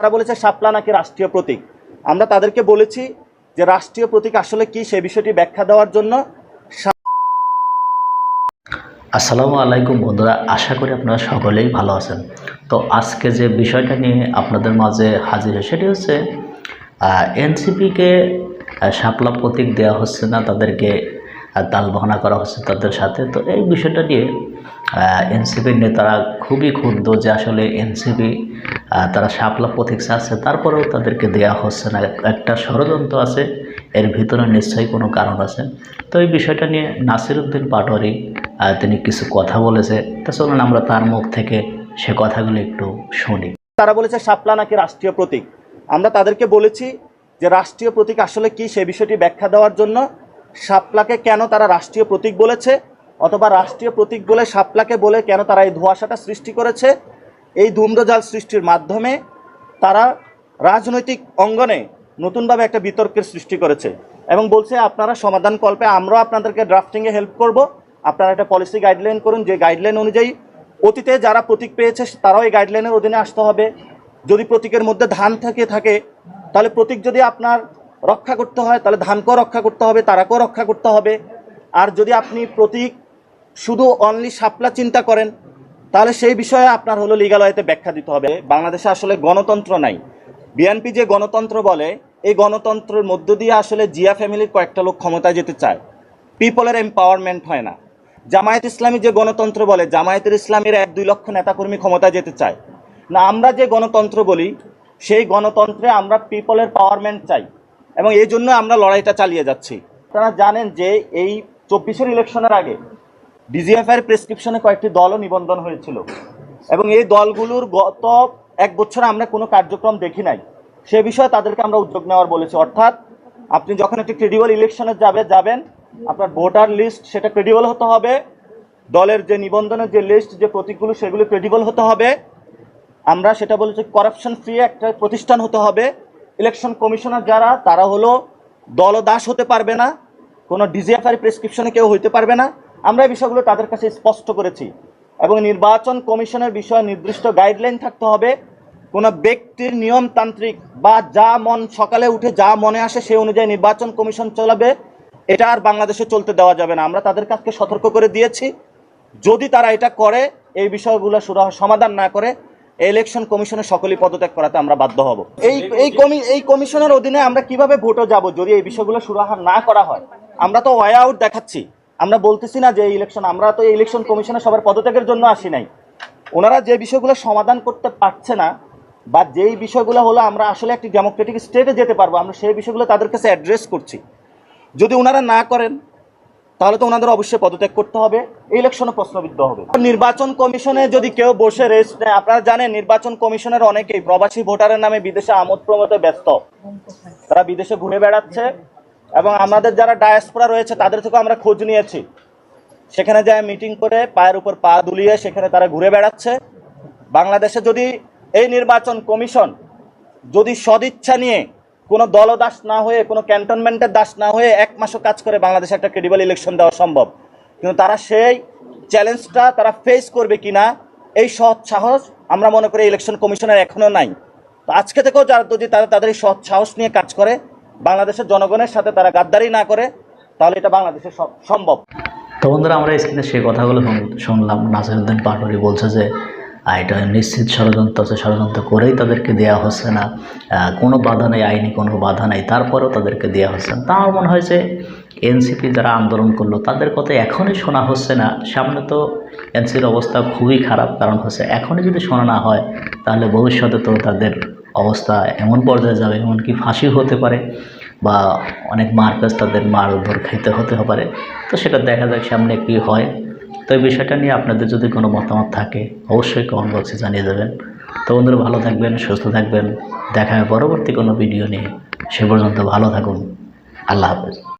তারা বলেছে শাপলা নাকি রাষ্ট্রীয় প্রতীক। আমরা তাদেরকে বলেছি যে রাষ্ট্রীয় প্রতীক আসলে কি সে বিষয়টি ব্যাখ্যা দেওয়ার জন্য আসসালামু আলাইকুম বন্ধুরা, আশা করি আপনারা সকলেই ভালো আছেন। তো আজকে যে বিষয়টা নিয়ে আপনাদের মাঝে হাজির সেটি হচ্ছে এনসিপিকে শাপলা প্রতীক দেওয়া হচ্ছে না, তাদেরকে তাল বাহানা করা হচ্ছে তাদের সাথে। তো এই বিষয়টা নিয়ে এনসিপির নেতারা খুবই ক্ষুব্ধ যে আসলে এনসিপি তারা সাপলা প্রতীক চাচ্ছে তারপরেও তাদেরকে দেওয়া হচ্ছে না। একটা ষড়যন্ত্র আছে, এর ভিতরে নিশ্চয়ই কোনো কারণ আছে। তো এই বিষয়টা নিয়ে নাসিরুদ্দিন পাটোয়ারি তিনি কিছু কথা বলেছে। তা চলুন আমরা তার মুখ থেকে সে কথাগুলো একটু শুনি। তারা বলেছে সাপলা নাকি রাষ্ট্রীয় প্রতীক। আমরা তাদেরকে বলেছি যে রাষ্ট্রীয় প্রতীক আসলে কি, সে বিষয়টি ব্যাখ্যা দেওয়ার জন্য সাপলাকে কেন তারা রাষ্ট্রীয় প্রতীক বলেছে, অথবা রাষ্ট্রীয় প্রতীক বলে সাপলাকে বলে কেন তারা এই ধোঁয়াশাটা সৃষ্টি করেছে এই ধূম্রজাল সৃষ্টির মাধ্যমে তারা রাজনৈতিক অঙ্গনে নতুনভাবে একটা বিতর্কের সৃষ্টি করেছে এবং বলছে, আপনারা সমাধান কল্পে, আমরাও আপনাদেরকে ড্রাফটিংয়ে হেল্প করব। আপনারা একটা পলিসি গাইডলাইন করুন, যে গাইডলাইন অনুযায়ী অতীতে যারা প্রতীক পেয়েছে, তারাও এই গাইডলাইনের অধীনে আসতে হবে। যদি প্রতীকের মধ্যে ধান থেকে থাকে, তাহলে প্রতীক যদি আপনার রক্ষা করতে হয়, তাহলে ধানকেও রক্ষা করতে হবে, তারাকেও রক্ষা করতে হবে। আর যদি আপনি প্রতীক শুধু অনলি সাপলা চিন্তা করেন তাহলে সেই বিষয়ে আপনার হলো লিগালয়তে ব্যাখ্যা দিতে হবে। বাংলাদেশে আসলে গণতন্ত্র নাই। বিএনপি যে গণতন্ত্র বলে, এই গণতন্ত্রের মধ্য দিয়ে আসলে জিয়া ফ্যামিলির কয়েকটা লোক ক্ষমতায় যেতে চায়। পিপলের এম্পাওয়ারমেন্ট হয় না। জামায়াত ইসলামী যে গণতন্ত্র বলে, জামায়াতের ইসলামের এক দুই লক্ষ নেতাকর্মী ক্ষমতায় যেতে চায়। না, আমরা যে গণতন্ত্র বলি, সেই গণতন্ত্রে আমরা পিপলের পাওয়ারমেন্ট চাই এবং এই জন্য আমরা লড়াইটা চালিয়ে যাচ্ছি। আপনারা জানেন যে এই চব্বিশের ইলেকশনের আগে ডিজিএফআই প্রেসক্রিপশনে কয়েকটি দলও নিবন্ধন হয়েছিল। এবং এই দলগুলোর গত এক বছর আমরা কোনো কার্যক্রম দেখি নাই। সে বিষয়ে তাদেরকে আমরা উদ্যোগ নেওয়ার বলেছি। অর্থাৎ আপনি যখন একটি ক্রেডিবল ইলেকশনে যাবে, যাবেন, আপনার ভোটার লিস্ট সেটা ক্রেডিবল হতে হবে, দলের যে নিবন্ধনের যে লিস্ট যে প্রতীকগুলো, সেগুলো ক্রেডিবল হতে হবে, আমরা সেটা বলেছি করাপশন ফ্রি একটা প্রতিষ্ঠান হতে হবে ইলেকশন কমিশনার যারা, তারা হলো দলদাস হতে পারবে না, কোনো ডিজিএফআই প্রেসক্রিপশনে কেউ হইতে পারবে না আমরা এই বিষয়গুলো তাদের কাছে স্পষ্ট করেছি এবং নির্বাচন কমিশনের বিষয়ে নির্দিষ্ট গাইডলাইন থাকতে হবে। কোনো ব্যক্তির নিয়মতান্ত্রিক বা যা মন সকালে উঠে যা মনে আসে সেই অনুযায়ী নির্বাচন কমিশন চলাবে। এটা আর বাংলাদেশে চলতে দেওয়া যাবে না। আমরা তাদের কাছকে সতর্ক করে দিয়েছি। যদি তারা এটা করে, এই বিষয়গুলো সুরাহা সমাধান না করে ইলেকশন কমিশনের সকলেই পদত্যাগ করাতে আমরা বাধ্য হব। এই এই কমি, এই কমিশনের অধীনে আমরা কীভাবে ভোটও যাব যদি এই বিষয়গুলো সুরাহা না করা হয়? আমরা তো ওয়ে আউট দেখাচ্ছি। আমরা বলতেছি না যে ইলেকশন আমরা তো ইলেকশন কমিশনে সবার পদত্যাগের জন্য আসি নাই। ওনারা যে বিষয়গুলো সমাধান করতে পারছে না, বা যেই বিষয়গুলো হলো আমরা আসলে একটি ডেমোক্রেটিক স্টেটে যেতে পারব, আমরা সেই বিষয়গুলো তাদের কাছে অ্যাড্রেস করছি। যদি ওনারা না করেন, তাহলে তো ওনাদের অবশ্যই পদত্যাগ করতে হবে। এই ইলেকশনে প্রশ্নবিদ্ধ হবে। নির্বাচন কমিশনে যদি কেউ বসে রেস্ট নেয়, আপনারা জানেন নির্বাচন কমিশনের অনেকেই প্রবাসী ভোটারের নামে বিদেশে আমোদ প্রমোদে ব্যস্ত। তারা বিদেশে ঘুরে বেড়াচ্ছে। এবং আমাদের যারা ডায়াসপোরা রয়েছে, তাদের থেকেও আমরা খোঁজ নিয়েছি। সেখানে যায় মিটিং করে পায়ের উপর পা দুলিয়ে সেখানে তারা ঘুরে বেড়াচ্ছে। বাংলাদেশে যদি এই নির্বাচন কমিশন যদি সদিচ্ছা নিয়ে কোনো দলদাস না হয়ে, কোনো ক্যান্টনমেন্টের দাস না হয়ে এক মাসও কাজ করে বাংলাদেশে একটা ক্রেডিবল ইলেকশন দেওয়া সম্ভব। কিন্তু তারা সেই চ্যালেঞ্জটা তারা ফেস করবে কিনা, এই সৎ সাহস আমরা মনে করি ইলেকশন কমিশনের এখনও নাই। তো আজকে থেকেও যারা যদি তারা তাদের এই সৎ সাহস নিয়ে কাজ করে বাংলাদেশের জনগণের সাথে তারা গাদ্দারি না করে, তাহলে এটা বাংলাদেশে সম- সম্ভব। তো বন্ধুরা, আমরা স্ক্রিনে সেই কথাগুলো শুন- শুনলাম। নাসিরুদ্দিন পাটোয়ারি বলছে যে এটা নিশ্চিত ষড়যন্ত্র আছে, ষড়যন্ত্র করেই তাদেরকে দেওয়া হচ্ছে না। কোনো বাধা নেই, আইনি কোনো বাধা নেই। তারপরেও তাদেরকে দেওয়া হচ্ছে না। তা মনে হয় যে, এনসিপি যারা আন্দোলন করল, তাদের কথা এখনই শোনা হচ্ছে না। সামনে তো এনসির অবস্থা খুবই খারাপ, কারণ হচ্ছে এখনই যদি শোনা না হয়, তাহলে ভবিষ্যতে তো তাদের অবস্থা এমন পর্যায়ে যাবে, এমনকি ফাঁসি হতে পারে। বা অনেক মার মারপ্যাচ তাদের মার উদ্ধার খাইতে হতে পারে। তো সেটা দেখা যাক সামনে কি হয়। তো এই বিষয়টা নিয়ে আপনাদের যদি কোনো মতামত থাকে, অবশ্যই কমেন্ট বক্সে জানিয়ে দেবেন। তো বন্ধুরা, ভালো থাকবেন, সুস্থ থাকবেন। দেখা হবে পরবর্তী কোনো ভিডিও নিয়ে। সে পর্যন্ত ভালো থাকুন। আল্লাহ হাফেজ।